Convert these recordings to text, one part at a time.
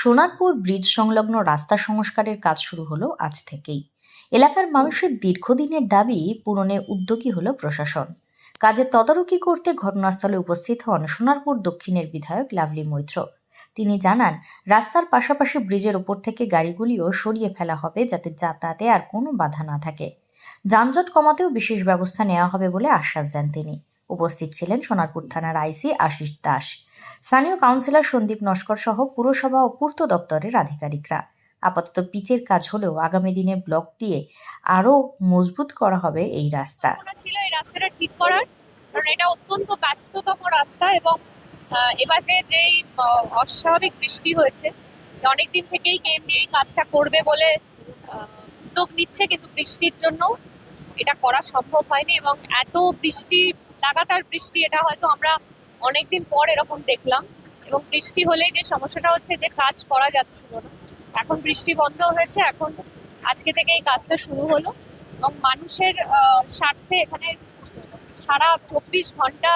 Sonarpur bridge সংলগ্ন রাস্তা সংস্কারের কাজ শুরু হলো আজ থেকেই। এলাকার মানুষের দীর্ঘদিনের দাবি, পূরণে উদ্যোগী হলো প্রশাসন। কাজের তদারকি করতে ঘটনাস্থলে উপস্থিত হন সোনারপুর দক্ষিণের বিধায়ক লাভলি মৈত্র। তিনি জানান, রাস্তার পাশাপাশি ব্রিজের ওপর থেকে গাড়িগুলিও সরিয়ে ফেলা হবে যাতে যাতায়াতে আর কোনো বাধা না থাকে। যানজট কমাতেও বিশেষ ব্যবস্থা নেওয়া হবে বলে আশ্বাস দেন তিনি। উপস্থিত ছিলেন সোনারপুর থানার আইসি আশিস দাস। স্থানীয় কাউন্সিলর সন্দীপ নস্কর সহ পুরসভা ও পূর্ত দপ্তরের আধিকারিকরা। আপাতত পিচের কাজ হলেও আগামী দিনে ব্লক দিয়ে আরও মজবুত করা হবে এই রাস্তা। ছিল এই রাস্তাটা ঠিক করার, কারণ এটা অত্যন্ত ব্যস্ততম রাস্তা এবং এবারে যেই অস্বাভাবিক বৃষ্টি হয়েছে অনেক দিন থেকেই কেএমডি এই কাজটা করবে বলে উদ্যোগ নিচ্ছে, কিন্তু বৃষ্টির জন্য এটা করা সম্ভব হয়নি এবং এত বৃষ্টি লাগাতার বৃষ্টি, এটা হয়তো আমরা অনেকদিন পর এরকম দেখলাম। এবং বৃষ্টি হলেই যে সমস্যাটা হচ্ছে যে কাজ করা যাচ্ছিল না। এখন বৃষ্টি বন্ধ হয়েছে, এখন আজকে থেকে এই কাজটা শুরু হলো। এবং মানুষের স্বার্থে এখানে সারা চব্বিশ ঘণ্টা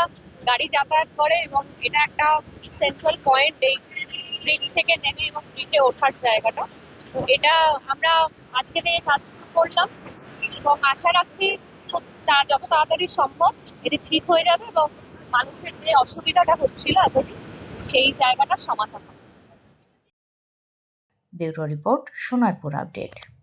গাড়ি যাতায়াত করে এবং এটা একটা সেন্ট্রাল পয়েন্ট এই ব্রিজ থেকে নেমে এবং ব্রিজে ওঠার জায়গাটা। তো এটা আমরা আজকে থেকে কাজ করলাম এবং আশা রাখছি তা- যত তাড়াতাড়ি সম্ভব এটি ঠিক হয়ে যাবে এবং মানুষের যে অসুবিধাটা হচ্ছিল এতদিন সেই জায়গাটা সমাধান হবে। Bureau report Sonarpur update.